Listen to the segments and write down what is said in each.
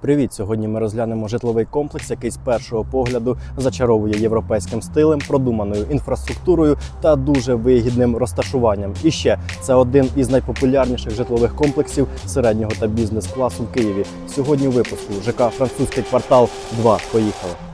Привіт! Сьогодні ми розглянемо житловий комплекс, який з першого погляду зачаровує європейським стилем, продуманою інфраструктурою та дуже вигідним розташуванням. І ще це один із найпопулярніших житлових комплексів середнього та бізнес-класу в Києві. Сьогодні у випуску ЖК Французький квартал 2. Поїхали.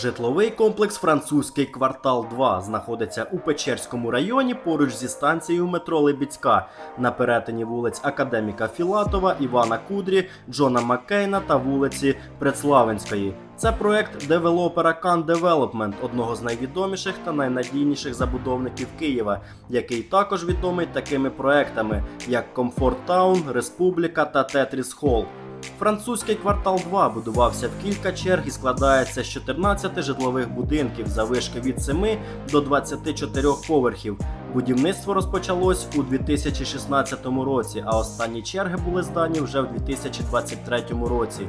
Житловий комплекс Французький квартал 2 знаходиться у Печерському районі поруч зі станцією метро Либіцька на перетині вулиць Академіка Філатова, Івана Кудрі, Джона Маккейна та вулиці Предславенської. Це проект девелопера Can Development, одного з найвідоміших та найнадійніших забудовників Києва, який також відомий такими проектами, як Comfort Town, Республіка та Tetris Hall. Французький квартал 2 будувався в кілька черг і складається з 14 житлових будинків завишки від 7 до 24 поверхів. Будівництво розпочалось у 2016 році, а останні черги були здані вже в 2023 році.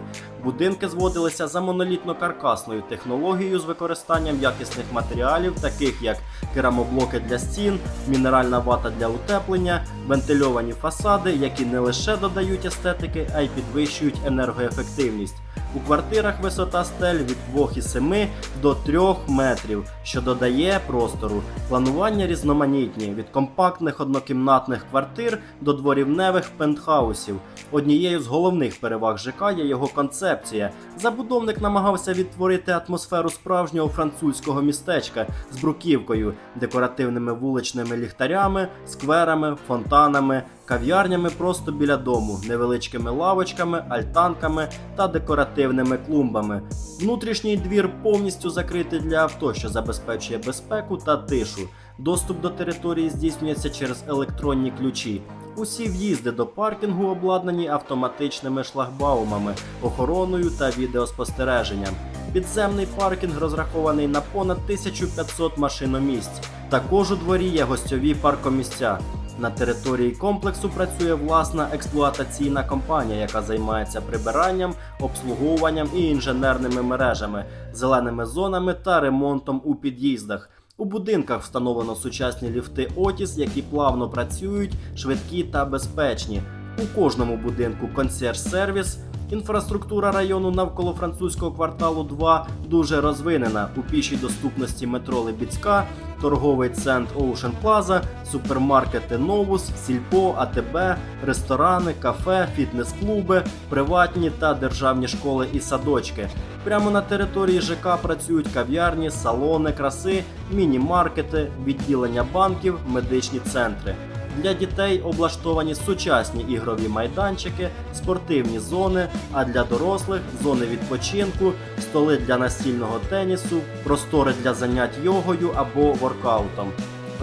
Будинки зводилися за монолітно-каркасною технологією з використанням якісних матеріалів, таких як керамоблоки для стін, мінеральна вата для утеплення, вентильовані фасади, які не лише додають естетики, а й підвищують енергоефективність. У квартирах висота стель від 2,7 до 3 метрів, що додає простору. Планування різноманітні від компактних однокімнатних квартир до дворівневих пентхаусів. Однією з головних переваг ЖК є його концепція. Забудовник намагався відтворити атмосферу справжнього французького містечка з бруківкою, декоративними вуличними ліхтарями, скверами, фонтанами, кав'ярнями просто біля дому, невеличкими лавочками, альтанками та декоративними клумбами. Внутрішній двір повністю закритий для авто, що забезпечує безпеку та тишу. Доступ до території здійснюється через електронні ключі. Усі в'їзди до паркінгу обладнані автоматичними шлагбаумами, охороною та відеоспостереженням. Підземний паркінг розрахований на понад 1500 машиномісць. Також у дворі є гостьові паркомісця. На території комплексу працює власна експлуатаційна компанія, яка займається прибиранням, обслуговуванням і інженерними мережами, зеленими зонами та ремонтом у під'їздах. У будинках встановлено сучасні ліфти Otis, які плавно працюють, швидкі та безпечні. У кожному будинку консьєрж-сервіс. Інфраструктура району навколо французького кварталу 2 дуже розвинена. У пішій доступності метро Либіцька, торговий центр Ocean Plaza, супермаркети Новус, Сільпо, АТБ, ресторани, кафе, фітнес-клуби, приватні та державні школи і садочки. Прямо на території ЖК працюють кав'ярні, салони краси, міні-маркети, відділення банків, медичні центри. Для дітей облаштовані сучасні ігрові майданчики, спортивні зони, а для дорослих зони відпочинку, столи для настільного тенісу, простори для занять йогою або воркаутом.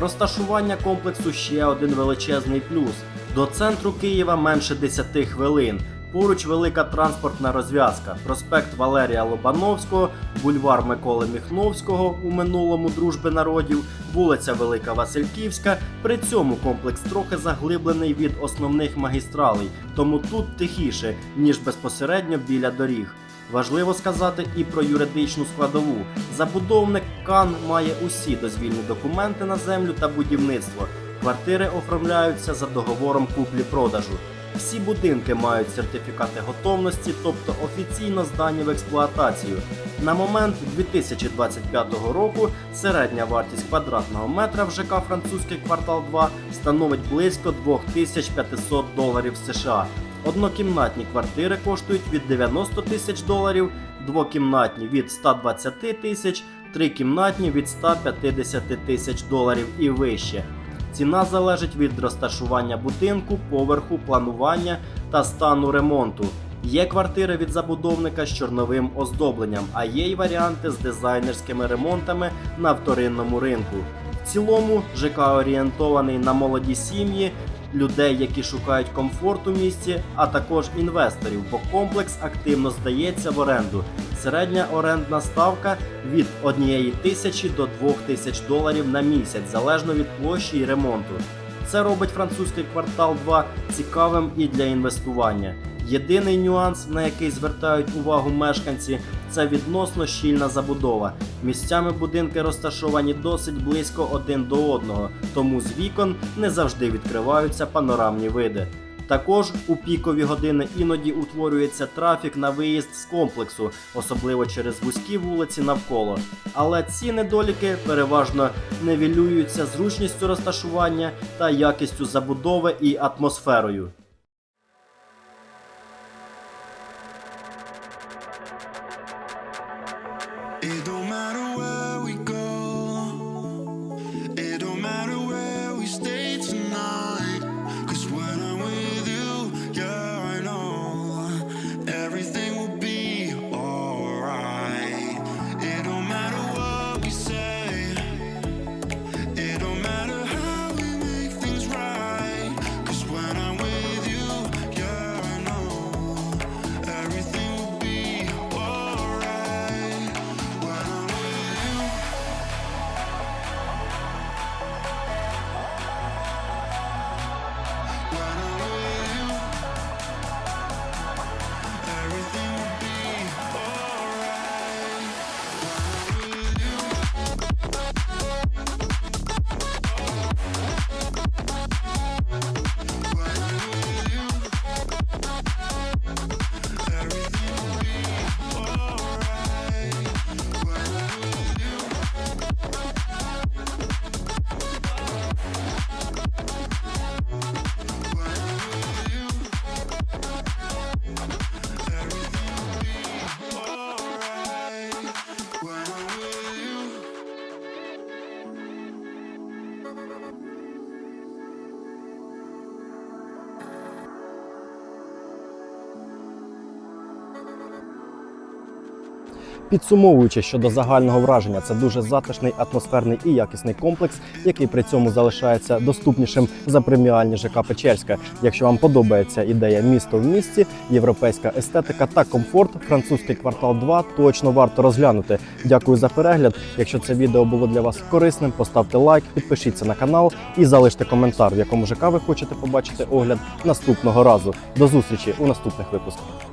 Розташування комплексу ще один величезний плюс. До центру Києва менше 10 хвилин. Поруч велика транспортна розв'язка, проспект Валерія Лобановського, бульвар Миколи Міхновського у минулому дружби народів, вулиця Велика Васильківська. При цьому комплекс трохи заглиблений від основних магістралей, тому тут тихіше, ніж безпосередньо біля доріг. Важливо сказати і про юридичну складову. Забудовник Кан має усі дозвільні документи на землю та будівництво. Квартири оформляються за договором куплі-продажу. Всі будинки мають сертифікати готовності, тобто офіційно здані в експлуатацію. На момент 2025 року середня вартість квадратного метра в ЖК Французький квартал 2 становить близько 2500 доларів США. Однокімнатні квартири коштують від 90 тисяч доларів, двокімнатні від 120 тисяч, трикімнатні від 150 тисяч доларів і вище. Ціна залежить від розташування будинку, поверху, планування та стану ремонту. Є квартири від забудовника з чорновим оздобленням, а є й варіанти з дизайнерськими ремонтами на вторинному ринку. В цілому ЖК орієнтований на молоді сім'ї, людей, які шукають комфорт у місті, а також інвесторів, бо комплекс активно здається в оренду. Середня орендна ставка від 1 тисячі до 2 тисяч доларів на місяць, залежно від площі і ремонту. Це робить французький квартал 2 цікавим і для інвестування. Єдиний нюанс, на який звертають увагу мешканці, це відносно щільна забудова. Місцями будинки розташовані досить близько один до одного, тому з вікон не завжди відкриваються панорамні види. Також у пікові години іноді утворюється трафік на виїзд з комплексу, особливо через вузькі вулиці навколо. Але ці недоліки переважно невілюються зручністю розташування та якістю забудови і атмосферою. It don't matter Підсумовуючи щодо загального враження, це дуже затишний, атмосферний і якісний комплекс, який при цьому залишається доступнішим за преміальні ЖК Печерська. Якщо вам подобається ідея місто в місті, європейська естетика та комфорт, французький квартал 2 точно варто розглянути. Дякую за перегляд. Якщо це відео було для вас корисним, поставте лайк, підпишіться на канал і залиште коментар, в якому ЖК ви хочете побачити огляд наступного разу. До зустрічі у наступних випусках.